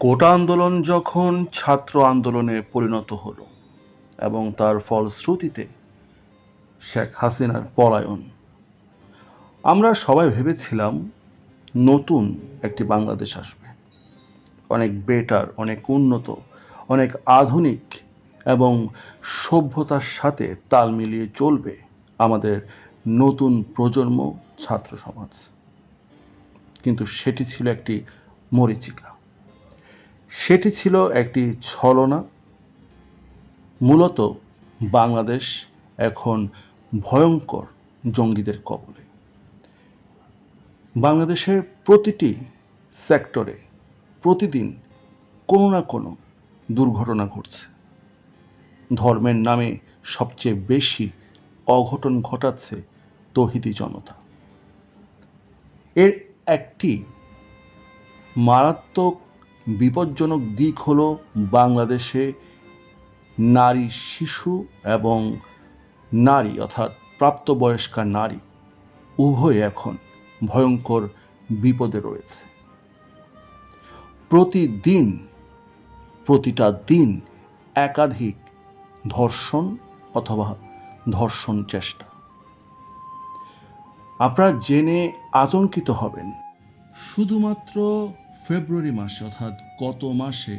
কোটা আন্দোলন যখন ছাত্র আন্দোলনে পরিণত হলো এবং তার ফলশ্রুতিতে শেখ হাসিনার পলায়ন, আমরা সবাই ভেবেছিলাম নতুন একটি বাংলাদেশ আসবে। অনেক বেটার, অনেক উন্নত, অনেক আধুনিক এবং সভ্যতার সাথে তাল মিলিয়ে চলবে আমাদের নতুন প্রজন্ম ছাত্র সমাজ। কিন্তু সেটি ছিল একটি মরিচিকা। সেটি ছিল একটি ছলনা। মূলত বাংলাদেশ এখন ভয়ঙ্কর জঙ্গিদের কবলে। বাংলাদেশের প্রতিটি সেক্টরে প্রতিদিন কোনো না কোনো দুর্ঘটনা ঘটছে। ধর্মের নামে সবচেয়ে বেশি অঘটন ঘটাচ্ছে তহিদি জনতা। এর একটি মারাত্মক বিপজ্জনক দিক হল বাংলাদেশে নারী শিশু এবং নারী, অর্থাৎ প্রাপ্তবয়স্কা নারী, উভয় এখন ভয়ঙ্কর বিপদে রয়েছে। প্রতিদিন, প্রতিটা দিন একাধিক ধর্ষণ অথবা ধর্ষণ চেষ্টা। আপনারা জেনে আতঙ্কিত হবেন। শুধুমাত্র ফেব্রুয়ারি মাসে, অর্থাৎ গত মাসে,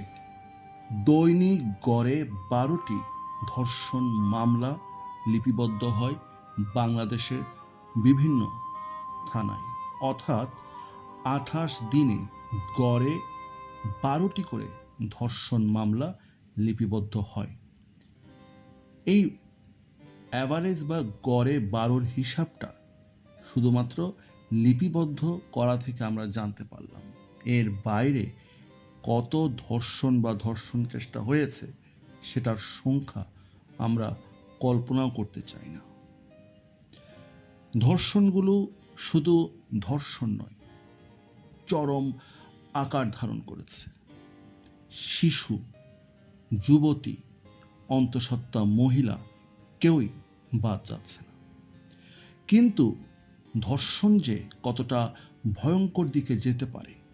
দৈনিক গড়ে বারোটি ধর্ষণ মামলা লিপিবদ্ধ হয় বাংলাদেশের বিভিন্ন থানায়। অর্থাৎ আঠাশ দিনে গড়ে বারোটি করে ধর্ষণ মামলা লিপিবদ্ধ হয়। এই অ্যাভারেজ বা গড়ে বারোর হিসাবটা শুধুমাত্র লিপিবদ্ধ করা থেকে আমরা জানতে পারলাম। এর বাইরে কত ধর্ষণ বা ধর্ষণ চেষ্টা হয়েছে, সেটার সংখ্যা আমরা কল্পনাও করতে চাই না। ধর্ষণগুলো শুধু ধর্ষণ নয়, চরম আকার ধারণ করেছে। শিশু, যুবতী, অন্তঃসত্ত্বা মহিলা কেউই বাদ যাচ্ছে না। কিন্তু ধর্ষণ যে কতটা ভয়ঙ্কর দিকে যেতে পারে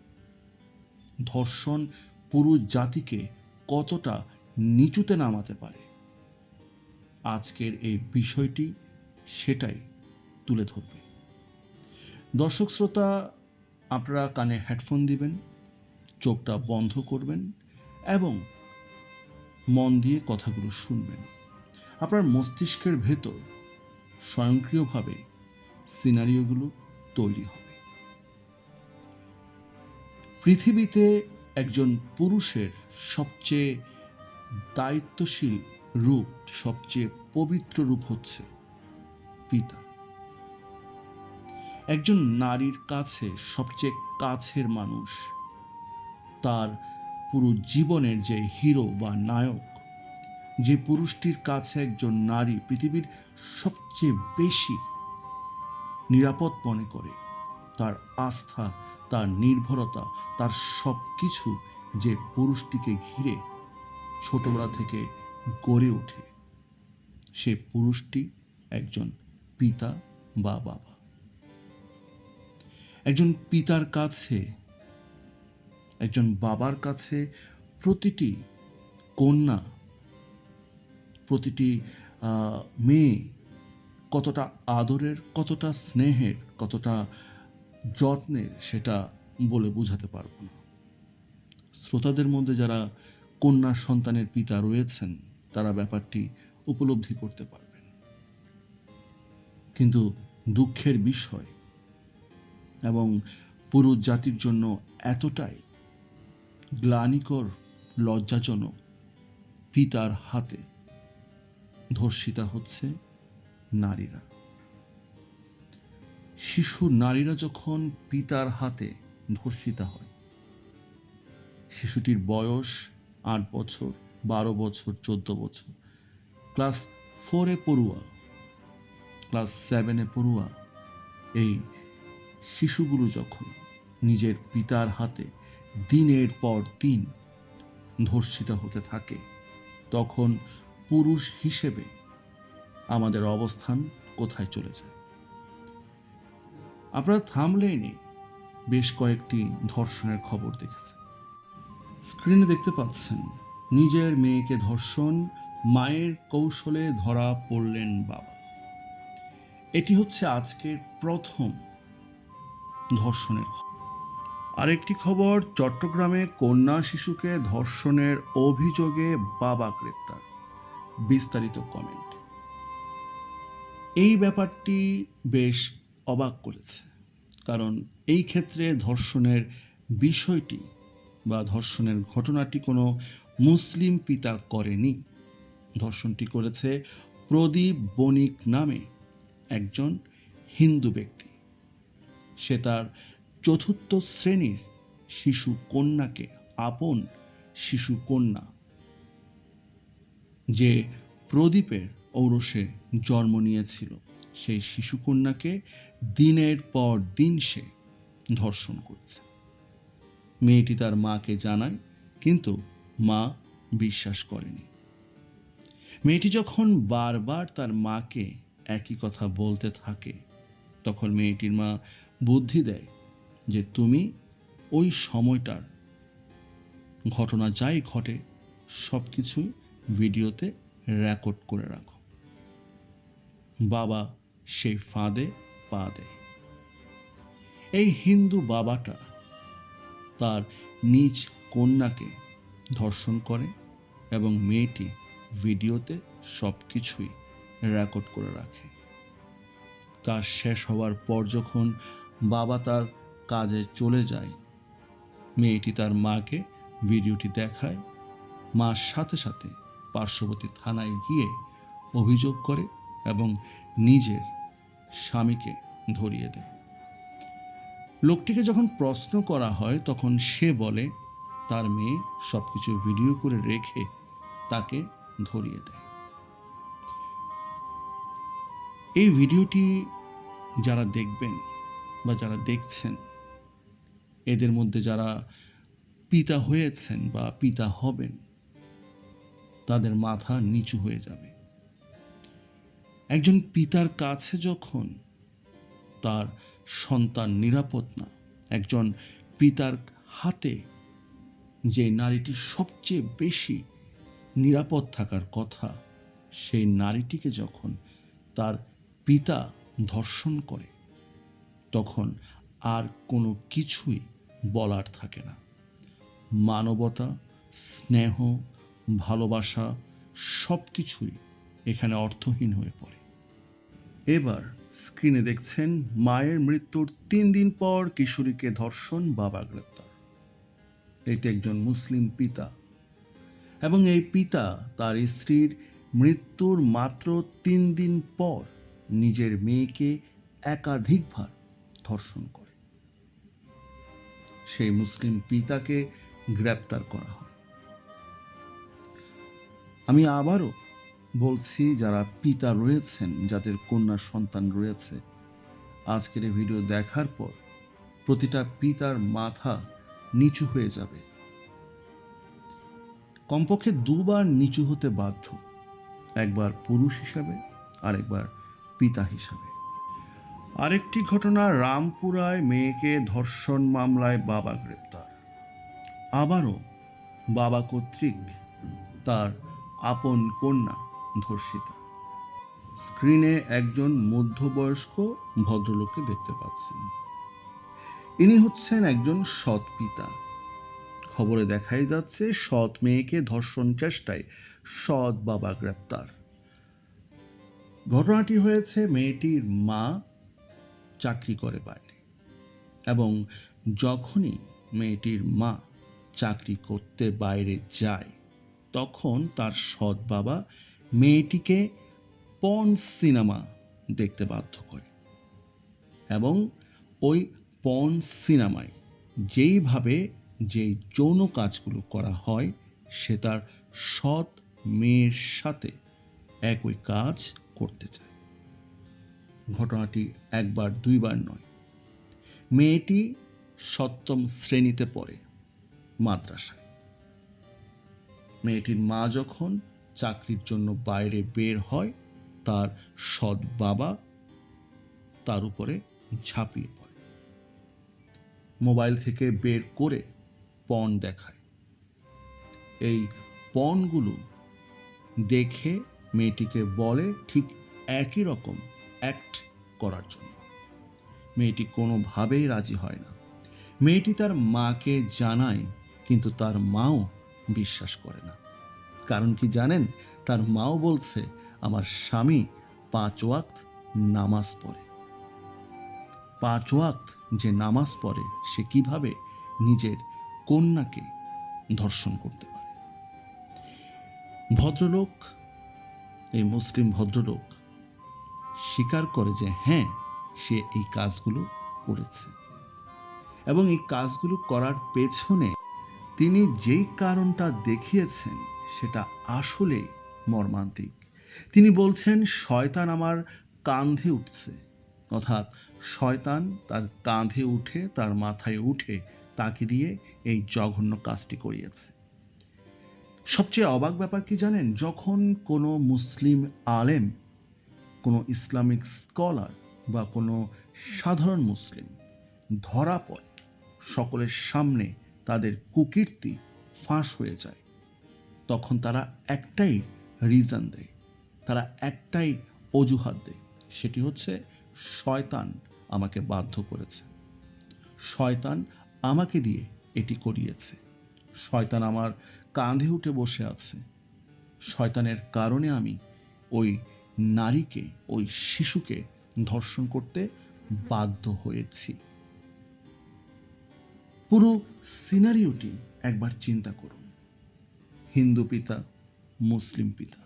ধর্ষণ পুরুষ জাতিকে কতটা নিচুতে নামাতে পারে? আজকের এই বিষয়টি সেটাই তুলে ধরবে। দর্শক শ্রোতা, আপনারা কানে হেডফোন দিবেন, চোখটা বন্ধ করবেন এবং মন দিয়ে কথাগুলো শুনবেন। আপনার মস্তিষ্কের ভেতর স্বয়ংক্রিয়ভাবে সিনারিওগুলো তৈরি হবে পৃথিবীতে একজন পুরুষের সবচেয়ে দায়িত্বশীল রূপ, সবচেয়ে পবিত্র রূপ হচ্ছে পিতা। একজন নারীর কাছে সবচেয়ে কাছের মানুষ, তার পুরো জীবনের যে হিরো বা নায়ক, যে পুরুষটির কাছে একজন নারী পৃথিবীর সবচেয়ে বেশি নিরাপদ মনে করে, তার আস্থা তার নির্ভরতা, তার সব কিছু যে পুরুষটিকে ঘিরে ছোটবেলা থেকে গড়ে ওঠে, সে পুরুষটি একজন পিতা বা বাবা। একজন পিতার কাছে, একজন বাবার কাছে প্রতিটি কন্যা, প্রতিটি মেয়ে কতটা আদরের, কতটা স্নেহের, কতটা যত্নের সেটা বলে বোঝাতে পারব না। শ্রোতাদের মধ্যে যারা কন্যা সন্তানের পিতা রয়েছেন, তারা ব্যাপারটি উপলব্ধি করতে পারবেন। কিন্তু দুঃখের বিষয় এবং পুরুষ জাতির জন্য এতটাই গ্লানিকর, লজ্জাজনক পিতার হাতে ধর্ষিতা হচ্ছে নারীরা। শিশু নারীরা যখন পিতার হাতে ধর্ষিতা হয়, শিশুটির বয়স আট বছর, বারো বছর, চোদ্দ বছর। ক্লাস ফোরে পড়ুয়া, ক্লাস সেভেনে পড়ুয়া, এই শিশুগুলো যখন নিজের পিতার হাতে দিনের পর দিন ধর্ষিত হতে থাকে, তখন পুরুষ হিসেবে আমাদের অবস্থান কোথায় চলে যায়? আপনারা থামলেনই বেশ কয়েকটি ধর্ষণের খবর দেখেছেন। স্ক্রিনে দেখতে পাচ্ছেন, নিজের মেয়েকে ধর্ষণ, মায়ের কৌশলে ধরা পড়লেন বাবা। এটি হচ্ছে আজকের প্রথম ধর্ষণের খবর। আরেকটি খবর, চট্টগ্রামে কন্যা শিশুকে ধর্ষণের অভিযোগে বাবা গ্রেপ্তার। বিস্তারিত কমেন্ট এই ব্যাপারটি বেশ অবাক করেছে। কারণ এই ক্ষেত্রে ধর্ষণের বিষয়টি বা ধর্ষণের ঘটনাটি কোনো মুসলিম পিতা করেনি। ধর্ষণটি করেছে প্রদীপ বণিক নামে একজন হিন্দু ব্যক্তি। সে তার চতুর্থ শ্রেণির শিশু কন্যাকে আপন শিশু কন্যা যে প্রদীপের ঔরসে জন্ম নিয়েছিল। সেই শিশুকন্যাকে দিনের পর দিন সে ধর্ষণ করছে। মেয়েটি তার মাকে জানায়, কিন্তু মা বিশ্বাস করেনি। মেয়েটি যখন বারবার তার মাকে একই কথা বলতে থাকে, তখন মেয়েটির মা বুদ্ধি দেয় যে তুমি ওই সময়টার ঘটনা যাই ঘটে সব কিছুই ভিডিওতে রেকর্ড করে রাখো। বাবা সেই ফাঁদে পা দেয় এই হিন্দু বাবাটা তার নিজ কন্যাকে ধর্ষণ করে এবং মেয়েটি ভিডিওতে সব কিছুই রেকর্ড করে রাখে। কাজ শেষ হওয়ার পর যখন বাবা তার কাজে চলে যায়, মেয়েটি তার মাকে ভিডিওটি দেখায়। মার সাথে সাথে পার্শ্ববর্তী থানায় গিয়ে অভিযোগ করে এবং নিজের স্বামীকে ধরিয়ে দেয়। লোকটিকে যখন প্রশ্ন করা হয়, তখন সে বলে, তার মেয়ে সব কিছু ভিডিও করে রেখে তাকে ধরিয়ে দেয়। এই ভিডিওটি যারা দেখবেন বা যারা দেখছেন, এদের মধ্যে যারা পিতা হয়েছেন বা পিতা হবেন, তাদের মাথা নিচু হয়ে যাবে। একজন পিতার কাছে যখন তার সন্তান নিরাপদ না, একজন পিতার হাতে যে নারীটি সবচেয়ে বেশি নিরাপদ থাকার কথা, সেই নারীটিকে যখন তার পিতা ধর্ষণ করে, তখন আর কোনো কিছুই বলার থাকে না। মানবতা, স্নেহ, ভালোবাসা সব কিছুই এখানে অর্থহীন হয়ে পড়ে। এবার স্ক্রিনে দেখছেন মায়ের মৃত্যুর তিন দিন পর কিশোরীকে ধর্ষণ বাবা গ্রেপ্তার। এটি একজন মুসলিম পিতা এবং এই পিতা তার স্ত্রীর মৃত্যুর মাত্র তিন দিন পর নিজের মেয়েকে একাধিকবার ধর্ষণ করে। সেই মুসলিম পিতাকে গ্রেপ্তার করা হয়। আমি আবারও বলছি, যারা পিতা রয়েছেন, যাদের কন্যা সন্তান রয়েছে, আজকের এই ভিডিও দেখার পর প্রতিটা পিতার মাথা নিচু হয়ে যাবে। কমপক্ষে দুবার নিচু হতে বাধ্য, একবার পুরুষ হিসাবে আর একবার পিতা হিসাবে। আরেকটি ঘটনা, রামপুরায় মেয়েকে ধর্ষণ মামলায় বাবা গ্রেপ্তার। আবারও বাবা কর্তৃক তার আপন কন্যা ধর্ষিতা। স্ক্রিনে একজন মধ্যবয়স্ক ভদ্রলোককে দেখতে পাচ্ছেন। ইনি হচ্ছেন একজন সৎ পিতা। খবরে দেখাই যাচ্ছে, সৎ মেয়েকে ধর্ষণ চেষ্টায় সৎ বাবা গ্রেপ্তার। ঘটনাটি হয়েছে মেয়েটির মা চাকরি করে বাইরে এবং যখনই মেয়েটির মা চাকরি করতে বাইরে যায়, তখন তার সৎ বাবা মেয়েটিকে পন সিনেমা দেখতে বাধ্য করে। এবং ওই পন সিনেমায় যেইভাবে যে যৌন কাজগুলো করা হয়, সে তার সৎ মেয়ের সাথে একই কাজ করতে চায়। ঘটনাটি একবার, দুইবার নয়। মেয়েটি সপ্তম শ্রেণীতে পড়ে মাদ্রাসায়। মেয়েটির মা যখন চাকরির জন্য বাইরে বের হয়, তার সৎ বাবা তার উপরে ঝাঁপিয়ে পড়ে। মোবাইল থেকে বের করে পণ দেখায়। এই পণগুলো দেখে মেয়েটিকে বলে ঠিক একই রকম অ্যাক্ট করার জন্য। মেয়েটি কোনোভাবেই রাজি হয় না। মেয়েটি তার মাকে জানায়, কিন্তু তার মাও বিশ্বাস করে না। কারণ কি জানেন? তার মাও বলছে, আমার স্বামী পাঁচ ওয়াক্ত নামাজ পড়ে। পাঁচ ওয়াক্ত যে নামাজ পড়ে, সে কীভাবে নিজের কন্যাকে ধর্ষণ করতে পারে? ভদ্রলোক, এই মুসলিম ভদ্রলোক স্বীকার করে যে হ্যাঁ সে এই কাজগুলো করেছে। এবং এই কাজগুলো করার পেছনে তিনি যেই কারণটা দেখিয়েছেন সেটা আসলে মর্মান্তিক। তিনি বলছেন, শয়তান আমার কাঁধে উঠছে। অর্থাৎ শয়তান তার কাঁধে উঠে, তার মাথায় উঠে তাকে দিয়ে এই জঘন্য কাজটি করিয়েছে। সবচেয়ে অবাক ব্যাপার কি জানেন? যখন কোনো মুসলিম আলেম, কোনো ইসলামিক স্কলার বা কোনো সাধারণ মুসলিম ধরা পড়ে, সকলের সামনে তাদের কুকীর্তি ফাঁস হয়ে যায় তখন তারা একটাই রিজন দেয়। তারা একটাই অজুহাত দেয়। সেটি হচ্ছে, শয়তান আমাকে বাধ্য করেছে। শয়তান আমাকে দিয়ে এটি করিয়েছে। শয়তান আমার কাঁধে উঠে বসে আছে। শয়তানের কারণে আমি ওই নারীকে, ওই শিশুকে ধর্ষণ করতে বাধ্য হয়েছি। পুরো সিনারিওটি একবার চিন্তা করুন। হিন্দু পিতা, মুসলিম পিতা।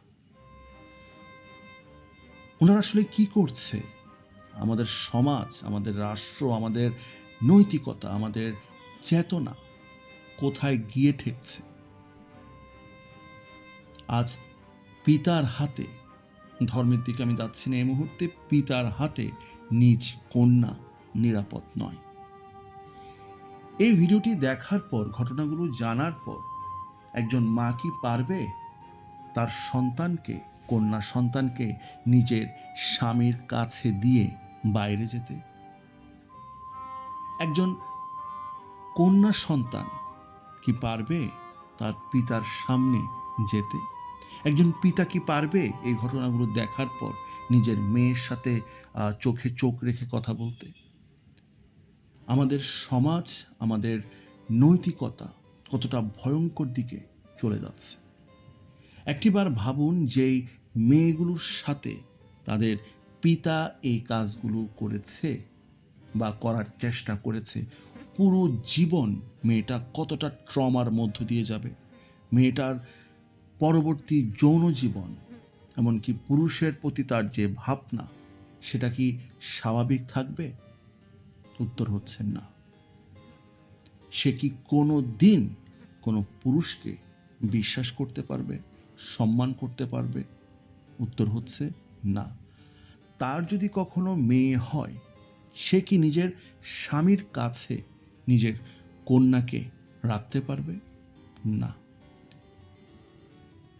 ওনারা আসলে কি করছে? আমাদের সমাজ, আমাদের রাষ্ট্র, আমাদের নৈতিকতা, আমাদের চেতনা কোথায় গিয়ে ঠেকছে? আজ পিতার হাতে, ধর্মের দিকে আমি যাচ্ছি না এই মুহূর্তে, পিতার হাতে নিজ কন্যা নিরাপদ নয়। এই ভিডিওটি দেখার পর, ঘটনাগুলো জানার পর একজন মা কি পারবে? তার সন্তানকে, কন্যা সন্তানকে নিজের স্বামীর কাছে দিয়ে বাইরে যেতে। একজন কন্যা সন্তান কি পারবে তার পিতার সামনে যেতে? একজন পিতা কি পারবে এই ঘটনাগুলো দেখার পর নিজের মেয়ের সাথে চোখে চোখ রেখে কথা বলতে? আমাদের সমাজ, আমাদের নৈতিকতা কতটা ভয়ঙ্কর দিকে চলে যাচ্ছে। একটিবার ভাবুন যেই মেয়েগুলোর সাথে তাদের পিতা এই কাজগুলো করেছে বা করার চেষ্টা করেছে, পুরো জীবন মেয়েটা কতটা ট্রমার মধ্য দিয়ে যাবে। মেয়েটার পরবর্তী যৌন জীবন, এমনকি পুরুষের প্রতি তার যে ভাবনা, সেটা কি স্বাভাবিক থাকবে? উত্তর হচ্ছে না। সে কি কোনো দিন কোনো পুরুষকে বিশ্বাস করতে পারবে, সম্মান করতে পারবে? উত্তর হচ্ছে না। তার যদি কখনো মেয়ে হয়, সে কি নিজের স্বামীর কাছে নিজের কন্যাকে রাখতে পারবে? না।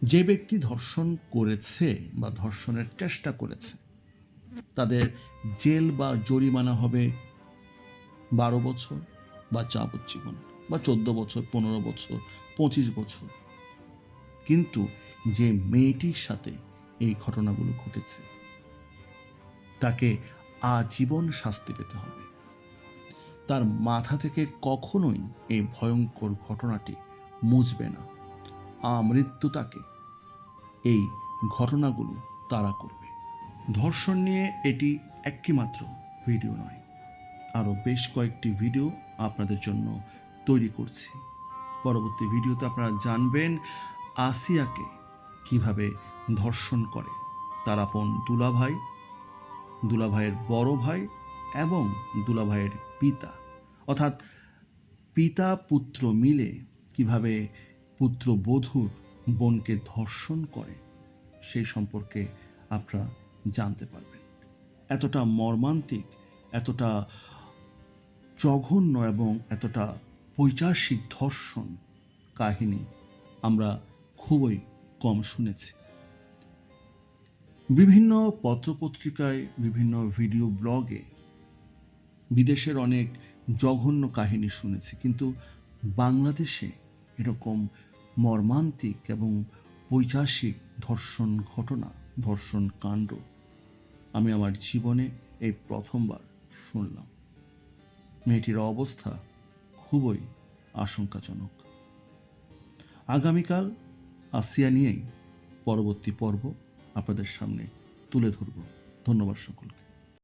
যে ব্যক্তি ধর্ষণ করেছে বা ধর্ষণের চেষ্টা করেছে, তাদের জেল বা জরিমানা হবে বারো বছর। বা যাবজ্জীবন, বা চোদ্দ বছর, পনেরো বছর, পঁচিশ বছর। কিন্তু যে মেয়েটির সাথে এই ঘটনাগুলো ঘটেছে, তাকে আজীবন শাস্তি পেতে হবে। তার মাথা থেকে কখনোই এই ভয়ঙ্কর ঘটনাটি মুছবে না। আমৃত্যু তাকে এই ঘটনাগুলো তারা করবে। ধর্ষণ নিয়ে এটি একটি মাত্র ভিডিও নয়, আরও বেশ কয়েকটি ভিডিও আপনাদের জন্য তৈরি করছি। পরবর্তী ভিডিওতে আপনারা জানবেন আসিয়াকে কীভাবে ধর্ষণ করে। তার আপন দুলাভাই, দুলাভাইয়ের বড় ভাই এবং দুলাভাইয়ের পিতা। অর্থাৎ পিতা, পুত্র মিলে কীভাবে পুত্র বধূর বোনকে ধর্ষণ করে সেই সম্পর্কে আপনারা জানতে পারবেন। এতটা মর্মান্তিক, এতটা জঘন্য এবং এতটা পৈচাসিক ধর্ষণ কাহিনী আমরা খুবই কম শুনেছি। বিভিন্ন পত্রপত্রিকায়, বিভিন্ন ভিডিও ব্লগে বিদেশের অনেক জঘন্য কাহিনী শুনেছি, কিন্তু বাংলাদেশে এরকম মর্মান্তিক এবং বৈচাসিক ধর্ষণ ঘটনা, ধর্ষণ কাণ্ড আমি আমার জীবনে এই প্রথমবার শুনলাম। মেয়েটির অবস্থা খুবই আশঙ্কাজনক। আগামীকাল আসিয়া নিয়েই পরবর্তী পর্ব আপনাদের সামনে তুলে ধরব। ধন্যবাদ সকলকে।